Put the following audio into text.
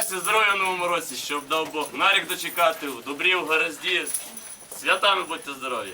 щастя, здоров'я в новому році, щоб дав Бог на рік дочекати, у добрі, у гаразді. Святами будьте здорові.